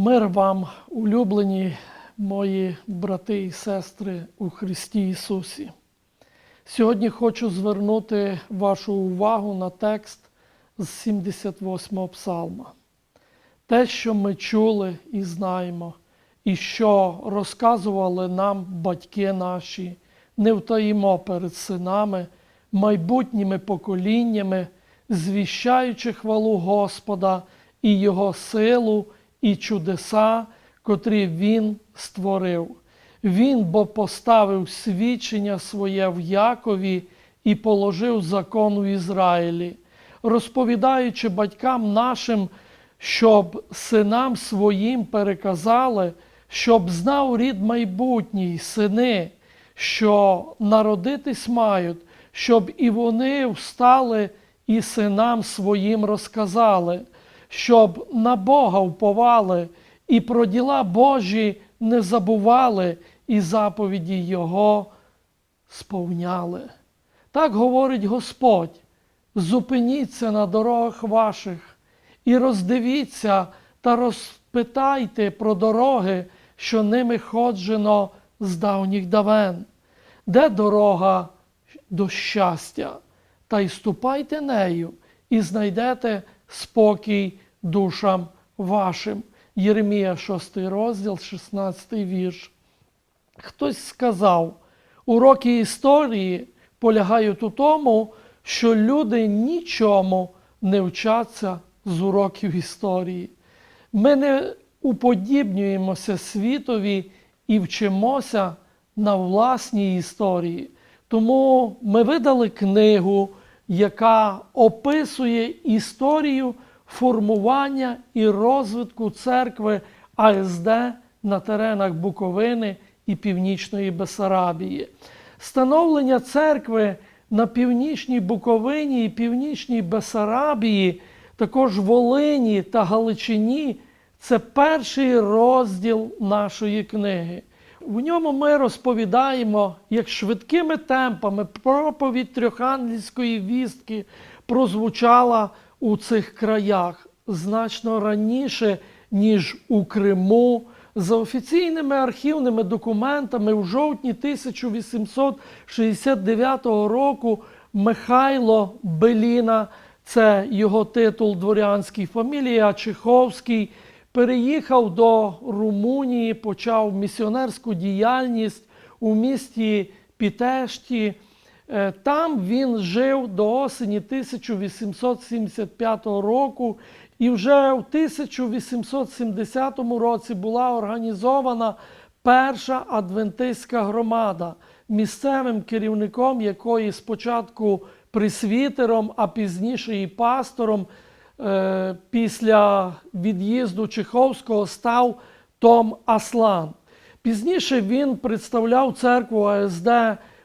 Мир вам, улюблені мої брати і сестри у Христі Ісусі. Сьогодні хочу звернути вашу увагу на текст з 78-го псалма. Те, що ми чули і знаємо, і що розказували нам батьки наші, не втаїмо перед синами, майбутніми поколіннями, звіщаючи хвалу Господа і Його силу і чудеса, котрі Він створив. Він бо поставив свідчення своє в Якові і положив закон у Ізраїлі, розповідаючи батькам нашим, щоб синам своїм переказали, щоб знав рід майбутній, сини, що народитись мають, щоб і вони встали і синам своїм розказали, щоб на Бога вповали і про діла Божі не забували, і заповіді Його сповняли. Так говорить Господь: зупиніться на дорогах ваших і роздивіться та розпитайте про дороги, що ними ходжено з давніх давен, де дорога до щастя, та й ступайте нею, і знайдете спокій душам вашим. Єремія 6 розділ, 16 вірш. Хтось сказав, уроки історії полягають у тому, що люди нічому не вчаться з уроків історії. Ми не уподібнюємося світові і вчимося на власній історії. Тому ми видали книгу, яка описує історію формування і розвитку церкви АСД на теренах Буковини і Північної Бесарабії. Становлення церкви на північній Буковині і Північній Бесарабії, також Волині та Галичині це перший розділ нашої книги. В ньому ми розповідаємо, як швидкими темпами проповідь трьохангельської вістки прозвучала у цих краях значно раніше, ніж у Криму. За офіційними архівними документами в жовтні 1869 року Михайло Беліна, це його титул дворянський, фамілія Чеховський, переїхав до Румунії, почав місіонерську діяльність у місті Пітешті. Е, Там він жив до осені 1875 року, і вже в 1870 році була організована перша адвентистська громада, місцевим керівником якої спочатку присвітером, а пізніше і пастором після від'їзду Чеховського став Том Аслан. Пізніше він представляв церкву АСД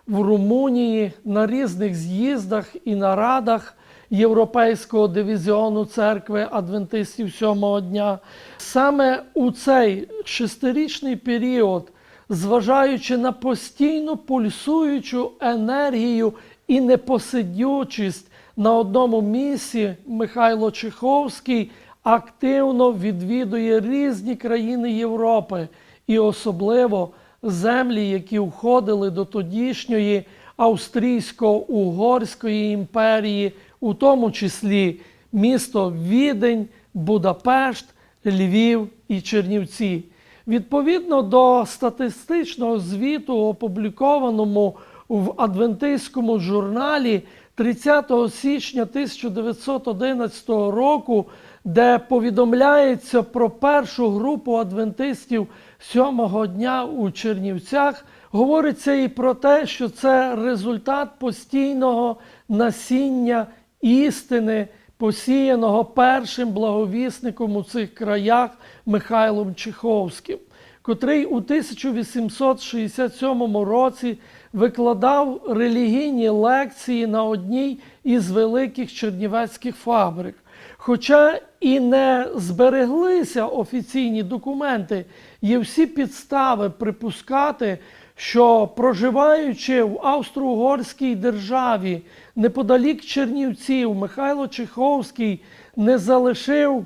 в Румунії на різних з'їздах і нарадах Європейського дивізіону церкви Адвентистів сьомого дня. Саме у цей шестирічний період, зважаючи на постійну пульсуючу енергію і непосидючість на одному місці, Михайло Чеховський активно відвідує різні країни Європи і особливо землі, які входили до тодішньої Австрійсько-Угорської імперії, у тому числі місто Відень, Будапешт, Львів і Чернівці. Відповідно до статистичного звіту, опублікованому в Адвентистському журналі 30 січня 1911 року, де повідомляється про першу групу адвентистів сьомого дня у Чернівцях, говориться і про те, що це результат постійного насіння істини, посіяного першим благовісником у цих краях Михайлом Чеховським, котрий у 1867 році викладав релігійні лекції на одній із великих чернівецьких фабрик. Хоча і не збереглися офіційні документи, є всі підстави припускати, що проживаючи в Австро-Угорській державі неподалік Чернівців, Михайло Чеховський не залишив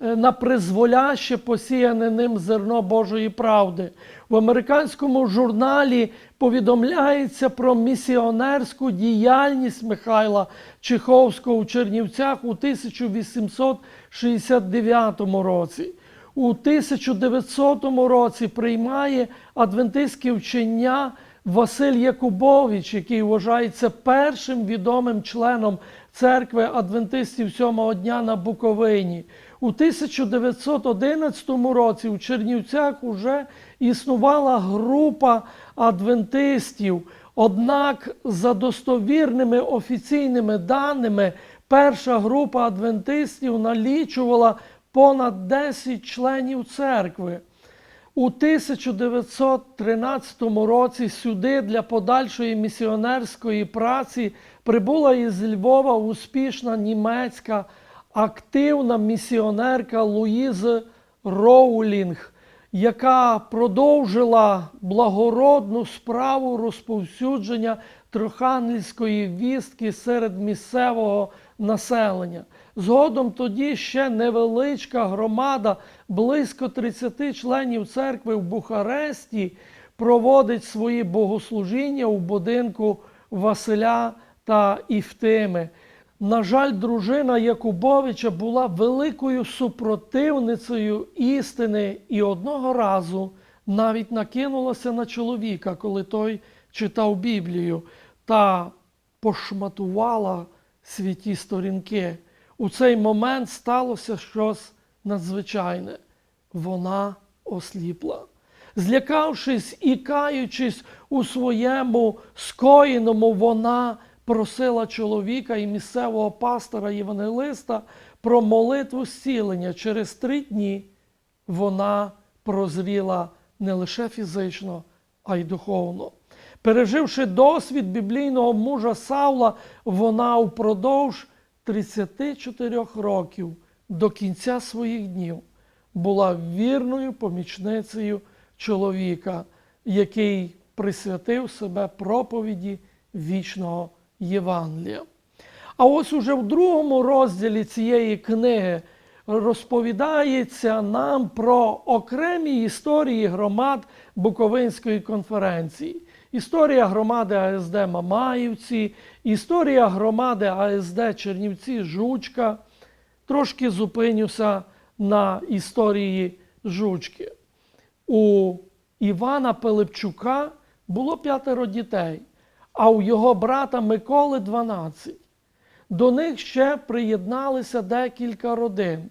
на призволяще посіяне ним зерно Божої правди. В американському журналі повідомляється про місіонерську діяльність Михайла Чеховського у Чернівцях у 1869 році. У 1900 році приймає адвентистське вчення Василь Якубович, який вважається першим відомим членом церкви адвентистів сьомого дня на Буковині. У 1911 році у Чернівцях вже існувала група адвентистів. Однак, за достовірними офіційними даними, перша група адвентистів налічувала понад 10 членів церкви. У 1913 році сюди для подальшої місіонерської праці прибула із Львова успішна німецька активна місіонерка Луїз Роулінг, яка продовжила благородну справу розповсюдження троханельської вістки серед місцевого населення. Згодом тоді ще невеличка громада, близько 30 членів церкви в Бухаресті, проводить свої богослужіння у будинку Василя та Іфтими. На жаль, дружина Якубовича була великою супротивницею істини і одного разу навіть накинулася на чоловіка, коли той читав Біблію, та пошматувала святі сторінки. У цей момент сталося щось надзвичайне. Вона осліпла. Злякавшись і каючись у своєму скоєному, вона просила чоловіка і місцевого пастора Євангелиста про молитву зцілення. Через три дні вона прозріла не лише фізично, а й духовно. Переживши досвід біблійного мужа Савла, вона впродовж 34 років до кінця своїх днів була вірною помічницею чоловіка, який присвятив себе проповіді вічного Євангелія. А ось уже в другому розділі цієї книги розповідається нам про окремі історії громад Буковинської конференції. Історія громади АСД Мамаївці, історія громади АСД Чернівці Жучка. Трошки зупинюся на історії Жучки. У Івана Пилипчука було п'ятеро дітей, а у його брата Миколи 12. До них ще приєдналися декілька родин.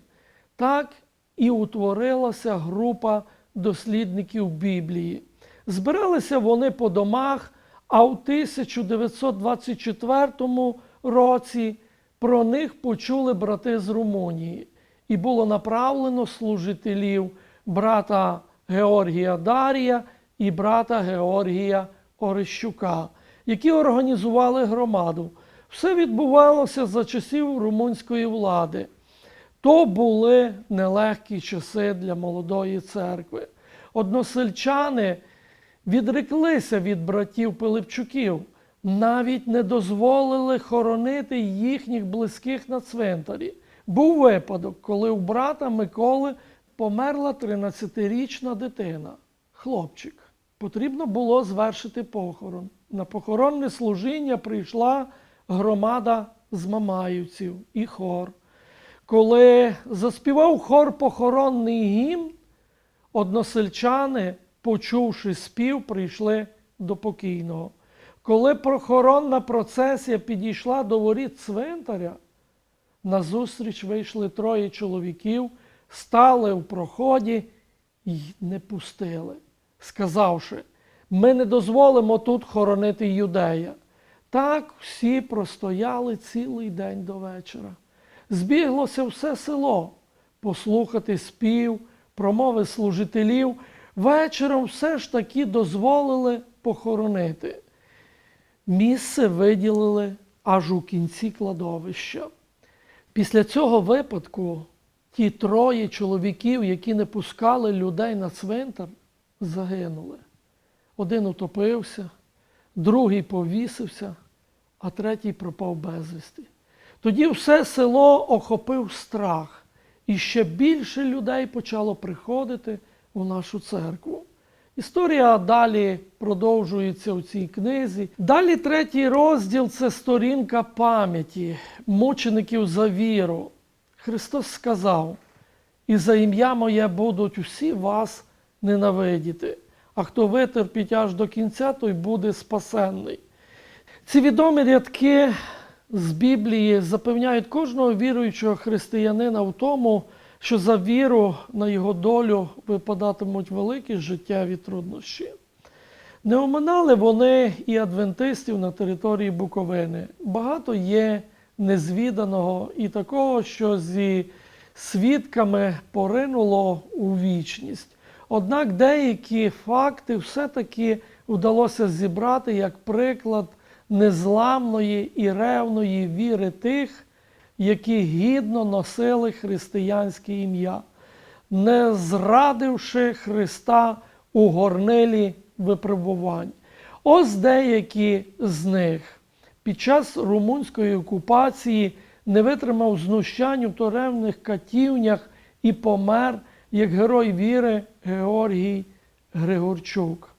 Так і утворилася група дослідників Біблії. Збиралися вони по домах, а у 1924 році про них почули брати з Румунії, і було направлено служителів брата Георгія Дарія і брата Георгія Орищука, які організували громаду. Все відбувалося за часів румунської влади. То були нелегкі часи для молодої церкви. Односельчани відреклися від братів Пилипчуків, навіть не дозволили хоронити їхніх близьких на цвинтарі. Був випадок, коли у брата Миколи померла 13-річна дитина, хлопчик. Потрібно було звершити похорон. На похоронне служіння прийшла громада з Мамаївців і хор. Коли заспівав хор похоронний гімн, односельчани, почувши спів, прийшли до покійного. Коли похоронна процесія підійшла до воріт цвинтаря, назустріч вийшли троє чоловіків, стали в проході і не пустили, сказавши, ми не дозволимо тут хоронити юдея. Так всі простояли цілий день до вечора. Збіглося все село послухати спів, промови служителів. Вечором все ж таки дозволили похоронити. Місце виділили аж у кінці кладовища. Після цього випадку ті троє чоловіків, які не пускали людей на цвинтар, загинули. Один утопився, другий повісився, а третій пропав безвісти. Тоді все село охопив страх, і ще більше людей почало приходити у нашу церкву. Історія далі продовжується у цій книзі. Далі третій розділ це сторінка пам'яті мучеників за віру. Христос сказав: і за ім'я моє будуть усі вас ненавидіти, а хто витерпіть аж до кінця, той буде спасенний. Ці відомі рядки з Біблії запевняють кожного віруючого християнина в тому, що за віру на його долю випадатимуть великі життєві труднощі. Не оминали вони і адвентистів на території Буковини. Багато є незвіданого і такого, що зі свідками поринуло у вічність. Однак деякі факти все-таки вдалося зібрати як приклад незламної і ревної віри тих, які гідно носили християнське ім'я, не зрадивши Христа у горнилі випробувань. Ось деякі з них під час румунської окупації не витримав знущань у туремних катівнях і помер як герой віри Георгій Григорчук.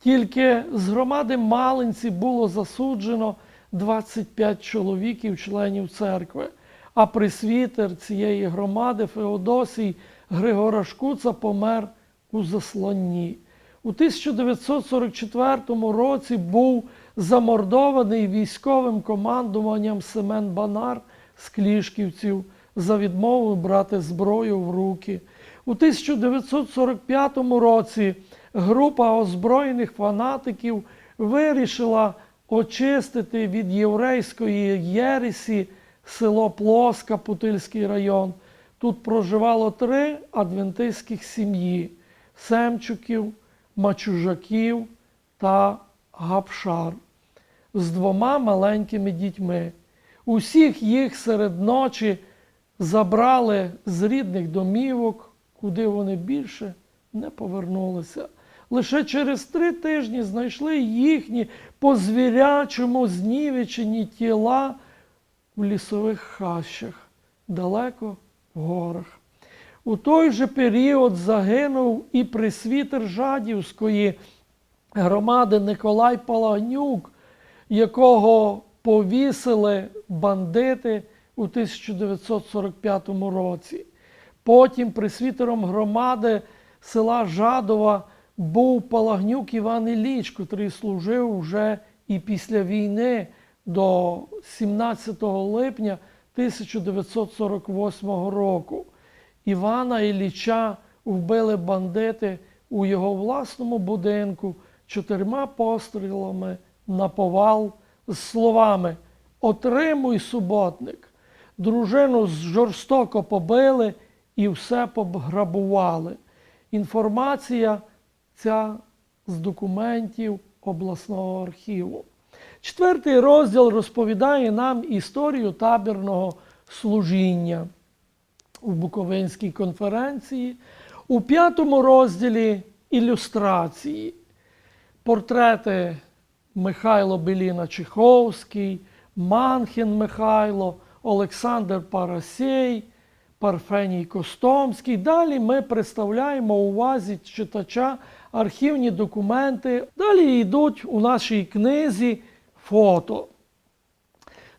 Тільки з громади Малинці було засуджено 25 чоловіків, членів церкви, а присвітер цієї громади Феодосій Григора Шкуца помер у засланні. У 1944 році був замордований військовим командуванням Семен Банар з Клішківців за відмову брати зброю в руки. У 1945 році група озброєних фанатиків вирішила очистити від єврейської єресі село Плоска, Путильський район. Тут проживало три адвентистських сім'ї: Семчуків, Мачужаків та Гапшар з двома маленькими дітьми. Усіх їх серед ночі забрали з рідних домівок, куди вони більше не повернулися. Лише через три тижні знайшли їхні по звірячому знівечені тіла в лісових хащах, далеко в горах. У той же період загинув і присвітер Жадівської громади Николай Палагнюк, якого повісили бандити у 1945 році. Потім присвітером громади села Жадова був Палагнюк Іван Ілліч, котрий служив вже і після війни до 17 липня 1948 року. Івана Ілліча вбили бандити у його власному будинку чотирма пострілами на повал з словами Отримуй суботник. Дружину жорстоко побили і все пограбували. Інформація ця з документів обласного архіву. Четвертий розділ розповідає нам історію табірного служіння у Буковинській конференції. У п'ятому розділі ілюстрації, портрети Михайло Беліна Чеховський, Манхін Михайло, Олександр Парасей, Парфеній Костомський. Далі ми представляємо увазі читача архівні документи. Далі йдуть у нашій книзі фото.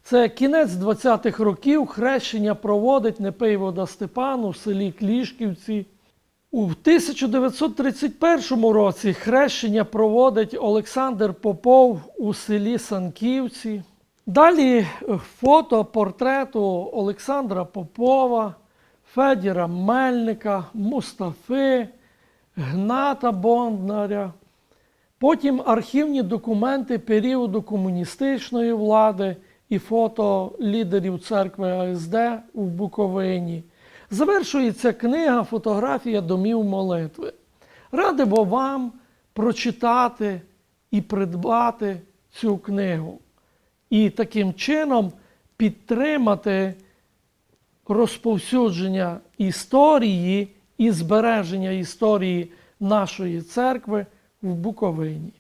Це кінець 20-х років хрещення проводить Непейвода Степан у селі Клішківці. У 1931 році хрещення проводить Олександр Попов у селі Санківці. Далі фото портрету Олександра Попова, Федіра Мельника, Мустафи, Гната Бондаря. Потім архівні документи періоду комуністичної влади і фото лідерів церкви АСД у Буковині. Завершується книга Фотографія домів молитви. Радимо вам прочитати і придбати цю книгу. І таким чином підтримати розповсюдження історії і збереження історії нашої церкви в Буковині.